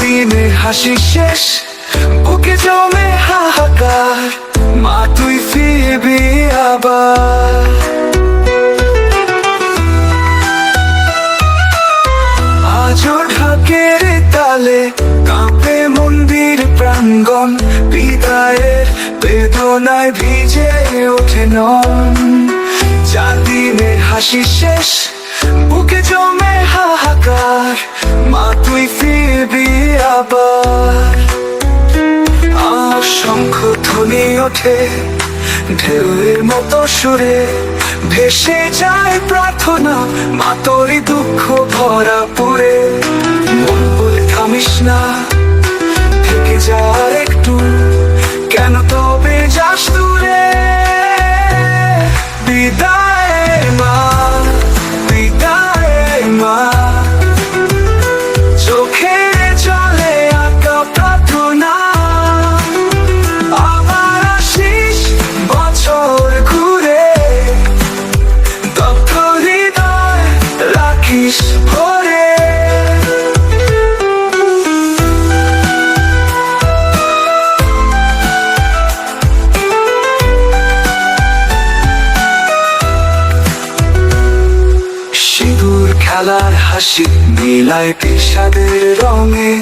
দিনের হাসি শেষ, বুকে জমে হাহাকার। মা, তুই ফিরবি আবার। তালে মন্দির প্রাঙ্গণ বেদনায় ভিজে ওঠে নন। চার দিনের হাসি শেষ বুকে জমে হাহাকার, মা তুই ফিরবি আবার। শঙ্খ ধ্বনি ওঠে, ঢেউয়ের মতো সুরে ভেসে যায় প্রার্থনা, মা তোরই দুঃখ ভরা পুরে। মন বলে থামিস না, থেকে যা একটু। খেলার হাসি নীলায় বিষাদের রঙে।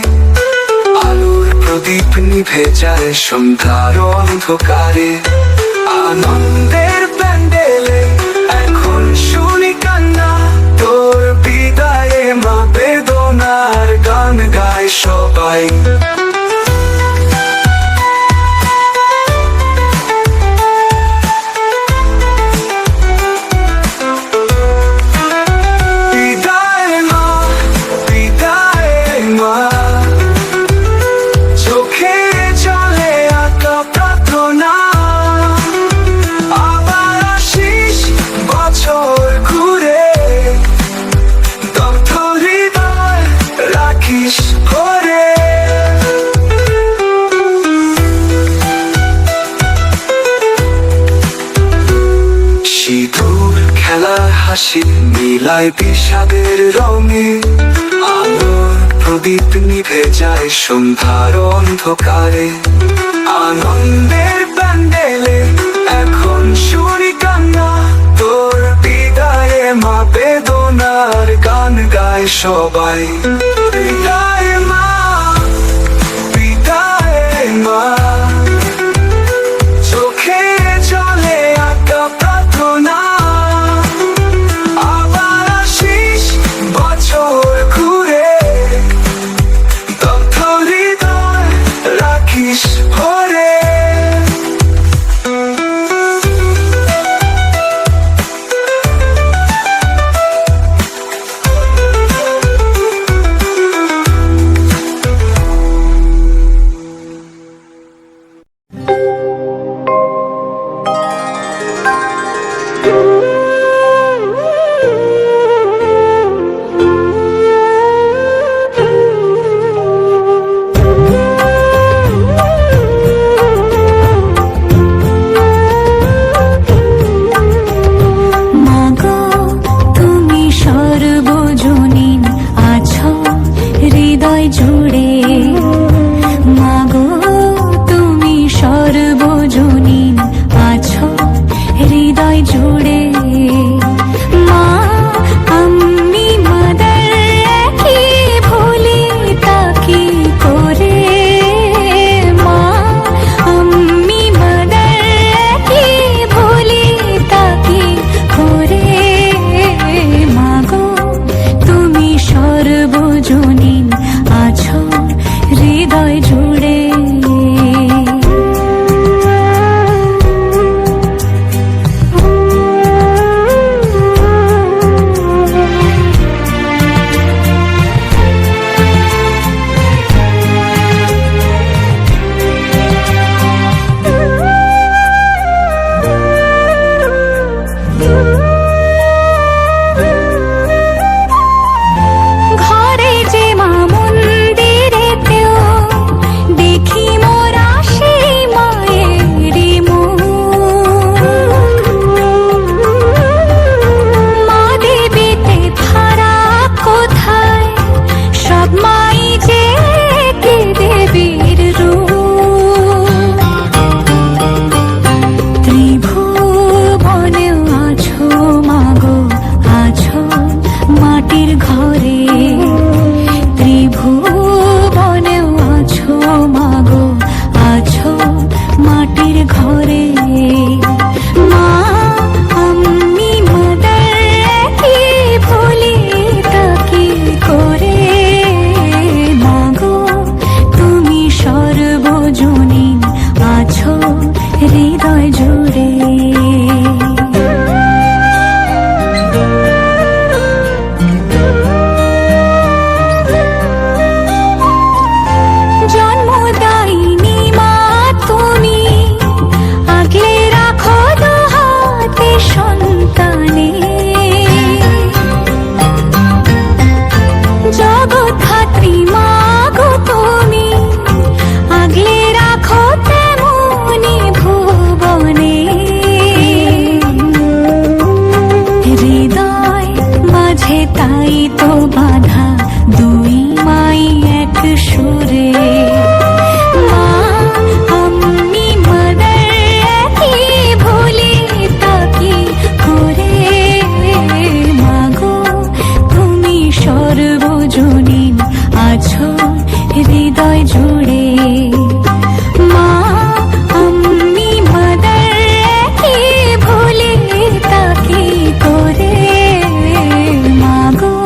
আলোর প্রদীপ নিভে যায় সন্ধ্যার অন্ধকারে। আনন্দের হাসি মিলায় বিষাদের রঙে। আলোর প্রদীপ নিভে যায় সন্ধ্যার অন্ধকারে। আনন্দের প্যান্ডেলে এখন শুনি কান্না। তোর বিদায়ে মা বেদনার গান গায় সবাই। বিদায় হৃদয় জুড়ে। মা আমি মাদার একই ভুলে তাকে করে। মাগো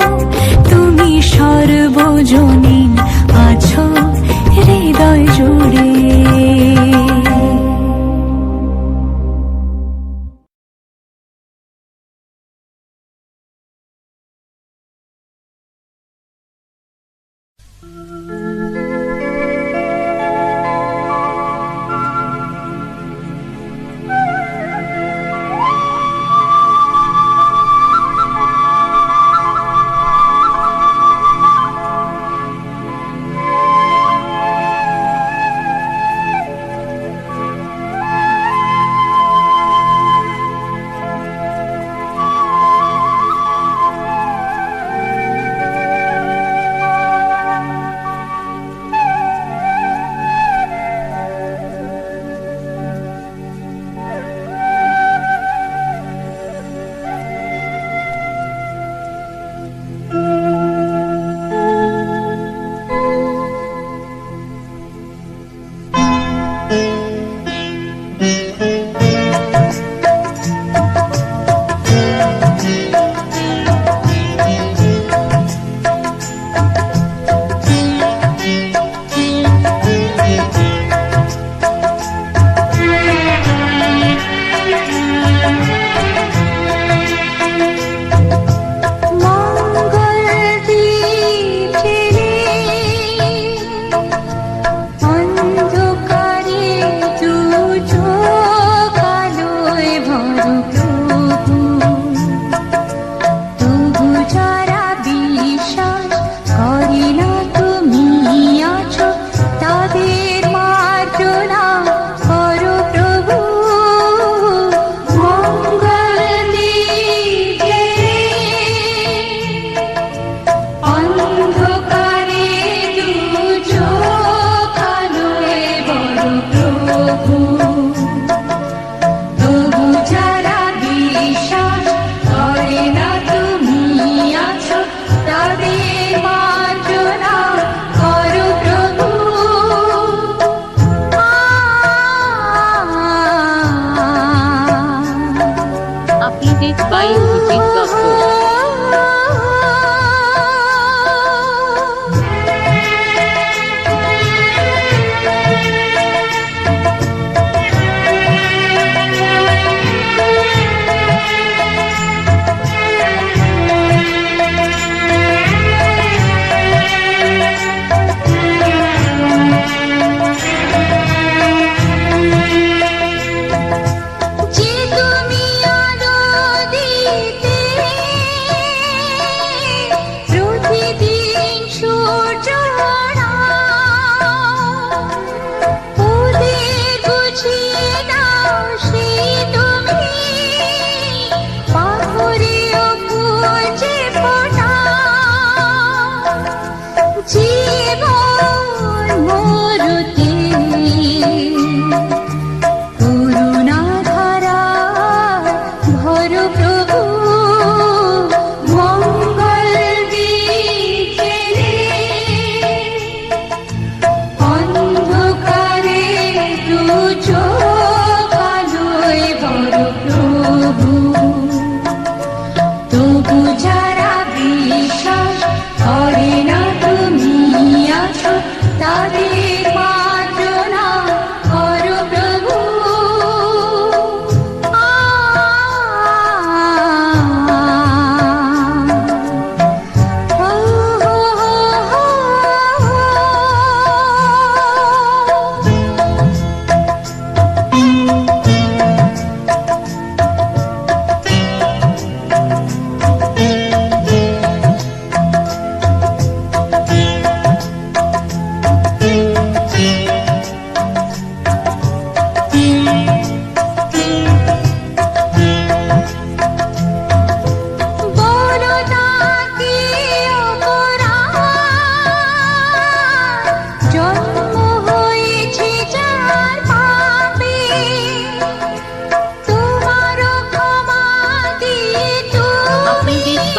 তুমি সর্বজনীন আছো হৃদয় জুড়ে।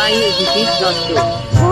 তোমারও ক্ষমা